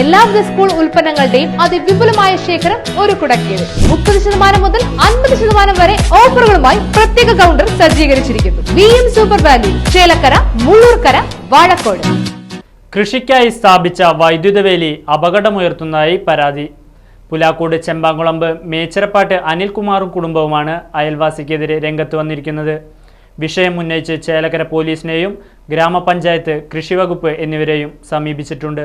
എല്ലാവിധ സ്കൂൾ ഉൽപ്പന്നങ്ങളുടെയും അതിവിപുലമായ ശേഖരം ഒരു കുടക്കീഴിൽ. മുപ്പത് ശതമാനം മുതൽ അൻപത് ശതമാനം വരെ ഓഫറുകളുമായി പ്രത്യേക കൗണ്ടർ സജ്ജീകരിച്ചിരിക്കുന്നു. V M super value Chelakkara Mullurkara Vazhakode. കൃഷിക്കായി സ്ഥാപിച്ച വൈദ്യുത വേലി അപകടമുയർത്തുന്നതായി പരാതി. പുലാക്കോട് ചെമ്പാങ്കുളമ്പ് മേച്ചരപ്പാട്ട് അനിൽകുമാറും കുടുംബവുമാണ് അയൽവാസിക്കെതിരെ രംഗത്ത് വന്നിരിക്കുന്നത്. വിഷയം ഉന്നയിച്ച് ചേലക്കര പോലീസിനെയും ഗ്രാമപഞ്ചായത്ത് കൃഷിവകുപ്പ് എന്നിവരെയും സമീപിച്ചിട്ടുണ്ട്.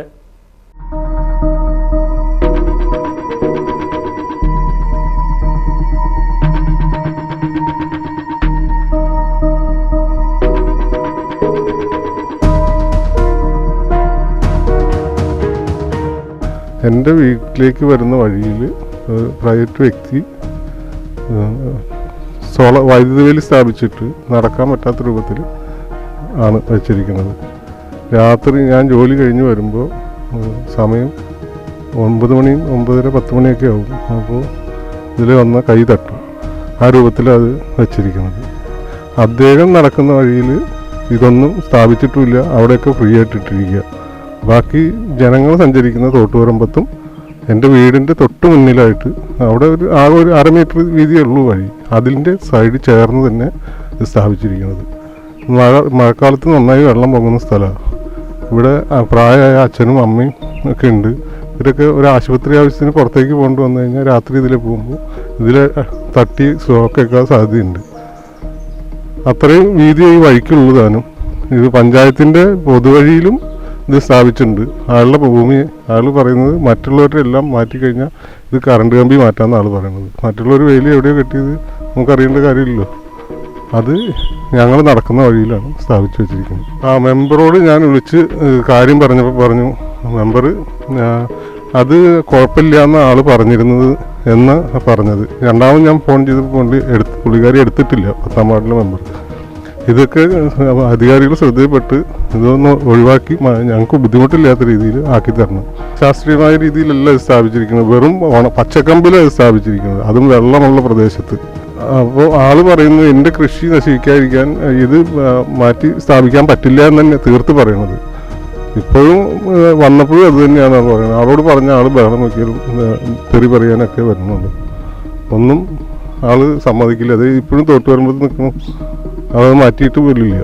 എന്റെ വീട്ടിലേക്ക് വരുന്ന വഴിയിൽ പ്രൈവറ്റ് വ്യക്തി സോള വൈദ്യുതി വേലി സ്ഥാപിച്ചിട്ട് നടക്കാൻ പറ്റാത്ത രൂപത്തിൽ ആണ് വെച്ചിരിക്കുന്നത്. രാത്രി ഞാൻ ജോലി കഴിഞ്ഞ് വരുമ്പോൾ സമയം ഒമ്പത് മണി ഒമ്പതര പത്ത് മണിയൊക്കെ ആവും. അപ്പോൾ ഇതിൽ വന്ന കൈ തട്ടും. ആ രൂപത്തിലാണ് അത് വെച്ചിരിക്കുന്നത്. അദ്ദേഹം നടക്കുന്ന വഴിയിൽ ഇതൊന്നും സ്ഥാപിച്ചിട്ടുമില്ല. അവിടെയൊക്കെ ഫ്രീ ആയിട്ടിട്ടിരിക്കുക. ബാക്കി ജനങ്ങൾ സഞ്ചരിക്കുന്ന തോട്ടുപറമ്പത്തും എന്റെ വീടിന്റെ തൊട്ട് മുന്നിലായിട്ട് അവിടെ ഒരു ആ ഒരു അര മീറ്റർ വീതിയേ ഉള്ളൂ വഴി. അതിന്റെ സൈഡ് ചേർന്ന് തന്നെ സ്ഥാപിച്ചിരിക്കുന്നത്. മഴ മഴക്കാലത്ത് നന്നായി വെള്ളം പൊങ്ങുന്ന സ്ഥലമാണ്. ഇവിടെ പ്രായമായ അച്ഛനും അമ്മയും ഒക്കെ ഉണ്ട്. ഇവരൊക്കെ ഒരു ആശുപത്രി ആവശ്യത്തിന് പുറത്തേക്ക് പോകേണ്ടി വന്നു കഴിഞ്ഞാൽ രാത്രി ഇതിൽ പോകുമ്പോൾ ഇതിൽ തട്ടി സ്ലോക്ക് സ്ട്രോക്കൊക്കെ സാധ്യതയുണ്ട്. അത്രയും വീതി ഈ വഴിക്കുള്ളൂ താനും ഇത് പഞ്ചായത്തിന്റെ പൊതുവഴിയിലും ഇത് സ്ഥാപിച്ചിട്ടുണ്ട്. ആളുടെ ഭൂമി ആൾ പറയുന്നത് മറ്റുള്ളവരുടെ എല്ലാം മാറ്റിക്കഴിഞ്ഞാൽ ഇത് കറണ്ട് കമ്പി മാറ്റാമെന്ന് ആൾ പറയുന്നത്. മറ്റുള്ളവർ വെയിൽ എവിടെയോ കെട്ടിയത്? നമുക്കറിയേണ്ട കാര്യമില്ലല്ലോ. അത് ഞങ്ങൾ നടക്കുന്ന വഴിയിലാണ് സ്ഥാപിച്ചു വെച്ചിരിക്കുന്നത്. ആ മെമ്പറോട് ഞാൻ വിളിച്ച് കാര്യം പറഞ്ഞപ്പോൾ പറഞ്ഞു. മെമ്പർ അത് കുഴപ്പമില്ല എന്ന ആൾ പറഞ്ഞിരുന്നത് എന്ന് പറഞ്ഞത്. രണ്ടാമത് ഞാൻ ഫോൺ ചെയ്തപ്പോൾ എടുത്ത് പുള്ളിക്കാരി എടുത്തിട്ടില്ല പത്താം വാർഡിലെ മെമ്പർ. ഇതൊക്കെ അധികാരികൾ ശ്രദ്ധയിൽപ്പെട്ട് ഇതൊന്ന് ഒഴിവാക്കി ഞങ്ങൾക്ക് ബുദ്ധിമുട്ടില്ലാത്ത രീതിയിൽ ആക്കി തരണം. ശാസ്ത്രീയമായ രീതിയിലല്ല സ്ഥാപിച്ചിരിക്കുന്നത്. വെറും പച്ചക്കമ്പിലാണ് സ്ഥാപിച്ചിരിക്കുന്നത്. അതും വെള്ളമുള്ള പ്രദേശത്ത്. അപ്പോൾ ആൾ പറയുന്നത് എന്റെ കൃഷി നശിക്കാതിരിക്കാൻ ഇത് മാറ്റി സ്ഥാപിക്കാൻ പറ്റില്ല എന്ന് തന്നെ തീർത്ത് പറയുന്നത് ഇപ്പോഴും വന്നപ്പോഴും അത് തന്നെയാണ് പറയുന്നത്. ആളോട് പറഞ്ഞ ആൾ ബഹളം നോക്കിയാലും തെറി പറയാനൊക്കെ വരുന്നുണ്ട്. ഒന്നും ആൾ സമ്മതിക്കില്ല. അത് ഇപ്പോഴും തോട്ട് വരുമ്പോൾ നിൽക്കുമ്പോൾ അത് മാറ്റിയിട്ട് പോലില്ല.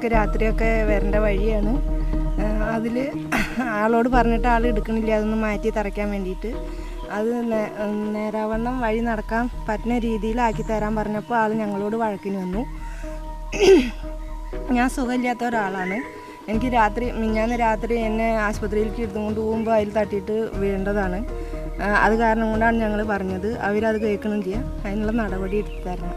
ഞങ്ങൾക്ക് രാത്രിയൊക്കെ വരേണ്ട വഴിയാണ്. അതിൽ ആളോട് പറഞ്ഞിട്ട് ആൾ എടുക്കണില്ല അതൊന്ന് മാറ്റി തറയ്ക്കാൻ വേണ്ടിയിട്ട്. അത് നേരാവണ്ണം വഴി നടക്കാൻ പറ്റുന്ന രീതിയിലാക്കി തരാൻ പറഞ്ഞപ്പോൾ ആൾ ഞങ്ങളോട് വഴക്കിന് വന്നു. ഞാൻ സുഖമില്ലാത്ത ഒരാളാണ്. എനിക്ക് രാത്രി മിഞ്ഞാന്ന് രാത്രി എന്നെ ആശുപത്രിയിലേക്ക് എടുത്തുകൊണ്ട് പോകുമ്പോൾ അതിൽ തട്ടിയിട്ട് വീഴേണ്ടതാണ്. അത് കാരണം കൊണ്ടാണ് ഞങ്ങൾ പറഞ്ഞത്. അവരത് കേൾക്കണില്ല അതിനുള്ള നടപടി എടുത്തു തരണം.